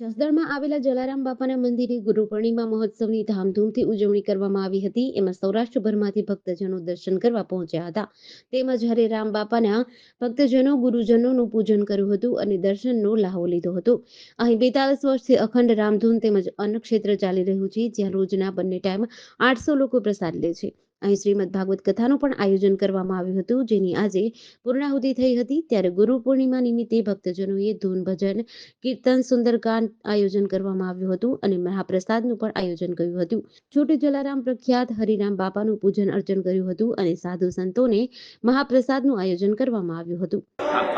જસદણમાં આવેલા જલારામ બાપાના મંદિરે ગુરુ પૂર્ણિમા મહોત્સવની ધામધૂમથી ઉજવણી કરવામાં આવી હતી. એમાં સૌરાષ્ટ્રભરમાંથી ભક્તજનો દર્શન કરવા પહોંચ્યા હતા. તેમજ હરે રામ બાપાના ભક્તજનો ગુરુજનોનું પૂજન કર્યું હતું અને દર્શનનો લાહો લીધો હતો. અહીં બેતાલીસ વર્ષથી અખંડ રામધૂન તેમજ અન્નક્ષેત્ર ચાલી રહ્યું છે, જ્યાં રોજના બંને ટાઈમ આઠસો લોકો પ્રસાદ લે છે. અહીં શ્રીમદ ભાગવત કથાનું પણ આયોજન કરવામાં આવ્યું હતું, જેની આજે પૂર્ણાહુતિ થઈ હતી. ત્યારે ગુરુ પૂર્ણિમા નિમિત્તે ભક્તજનોએ ધૂન, ભજન, કીર્તન સુંદરકાંડ આયોજન કરવામાં આવ્યું હતું અને મહાપ્રસાદનું પણ આયોજન કર્યું હતું. છોટુ જલારામ પ્રખ્યાત હરિરામ બાપાનું પૂજન અર્ચન કર્યું હતું અને સાધુ સંતોને મહાપ્રસાદનું આયોજન કરવામાં આવ્યું હતું.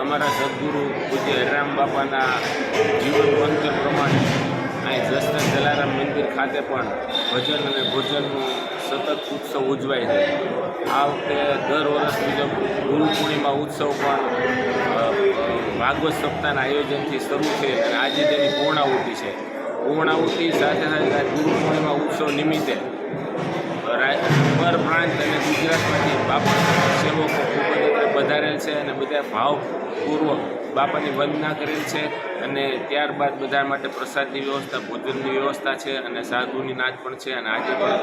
અમારા સદગુરુ પૂજ્ય હરિરામ બાપાના જીવન મંત્ર પ્રમાણે ખાતે પણ ભજન અને ભોજનનું સતત ઉત્સવ ઉજવાય છે. આ વખતે દર વર્ષ મુજબ ગુરુ પૂર્ણિમા ઉત્સવ પણ ભાગવત સપ્તાહના આયોજનથી શરૂ છે અને આજે તેની પૂર્ણાહુતિ છે. પૂર્ણાહુતિ સાથે સાથે ગુરુ પૂર્ણિમા ઉત્સવ નિમિત્તે પર પ્રાંત અને ગુજરાતમાંથી બાપા સેવકો પધારેલ છે અને બધા ભાવપૂર્વક બાપાની વંદના કરેલ છે અને ત્યારબાદ બધા માટે પ્રસાદની વ્યવસ્થા, ભોજનની વ્યવસ્થા છે અને સાધુની નાચ પણ છે અને આજે પણ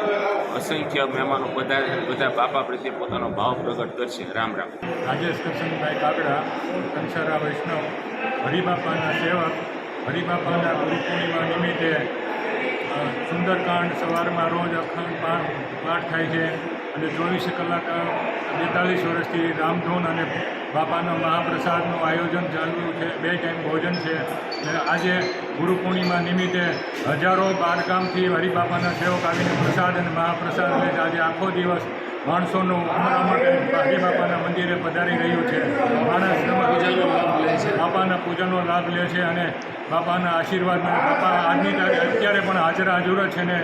અસંખ્ય મહેમાનો બધા બધા બાપા પ્રત્યે પોતાનો ભાવ પ્રગટ કરશે. રામ રામ. રાજેશ કરશનભાઈ કાગડા, કંસારા વૈષ્ણવ, હરિબાપાના સેવક, હરિબાપાના ગુરુ પૂર્ણિમા નિમિત્તે સુંદરકાંડ સવારમાં રોજ અખંડ પાઠ થાય છે. અને ચોવીસ કલાક બેતાલીસ વર્ષથી રામધૂન અને બાપાના મહાપ્રસાદનું આયોજન ચાલુ છે. બે ટાઈમ ભોજન છે. અને આજે ગુરુ પૂર્ણિમા નિમિત્તે હજારો બારગામથી હરિબાપાના સેવક આવીને પ્રસાદ અને મહાપ્રસાદ લે આજે આખો દિવસ માણસોનું અમારા માટે હરિબાપાના મંદિરે પધારી રહ્યું છે. માણસ બાપાના પૂજનનો લાભ લે છે અને બાપાના આશીર્વાદ બાપા આજની તારીખ અત્યારે પણ હાજર હાજર છે ને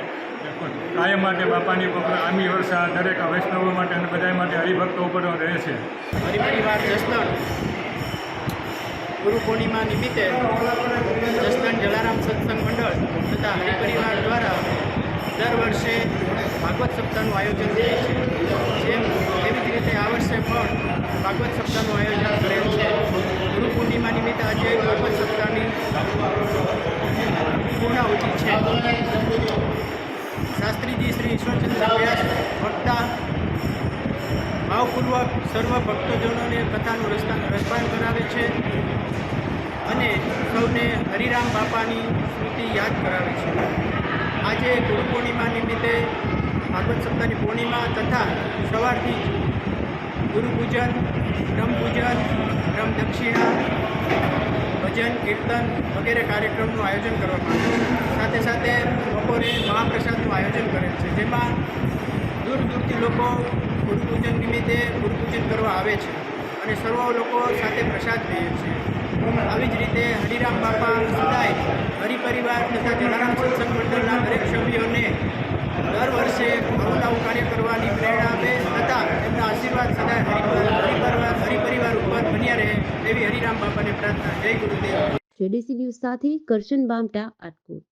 કાયમ માટે બાપાની આમી વર્ષા દરેક વૈષ્ણવો માટે અને બધા માટે હરિભક્તો ઉપર રહે છે. પરિવાર જસદણ. ગુરુ પૂર્ણિમા નિમિત્તે જસદણ જલારામ સત્સંગ મંડળ તથા હરિપરિવાર દ્વારા દર વર્ષે ભાગવત સપ્તાહનું આયોજન થાય છે. જેમ એવી જ રીતે આ વર્ષે પણ ભાગવત સપ્તાહનું આયોજન કરેલ છે ગુરુ પૂર્ણિમા નિમિત્તે આજે ભાગવત સપ્તાહની પૂર્ણાહુતિ છે શાસ્ત્રીજી શ્રી ઈશ્વરચંદ્ર વ્યાસ વક્તા ભાવપૂર્વક સર્વ ભક્તજનોને કથાનું રસ્તા રસપાન કરાવે છે અને સૌને હરિરામ બાપાની સ્મૃતિ યાદ કરાવે છે. આજે ગુરુ પૂર્ણિમા નિમિત્તે ભાગવત સપ્તાહની પૂર્ણિમા તથા સવારથી ગુરુ પૂજન, બ્રહ્મ પૂજન, બ્રહ્મ ભજન, કીર્તન વગેરે કાર્યક્રમનું આયોજન કરવામાં આવ્યું સાથે સાથે બપોરે મહાપ્રસાદનું આયોજન કરેલ છે. જેમાં દૂર દૂરથી લોકો ગુરુ પૂજન નિમિત્તે ગુરુપૂજન કરવા આવે છે અને સર્વ લોકો સાથે પ્રસાદ લે છે. આવી જ રીતે હરિરામ બાપા સદાય હરિપરિવાર તથા જલારામ સત્સંગ મંડળના દરેક સભ્યોને દર વર્ષે આવું કાર્ય કરવાની પ્રેરણા આપે તથા એમના આશીર્વાદ સદાય હરિપર- હરિપરિવાર હરિપરિવાર ઉપર બન્યા રહે એવી હરિરામ બાપાને પ્રાર્થના. જય ગુરુદેવ. જેડીસી ન્યૂઝ સાથે કરશન બામટા આટકોટ.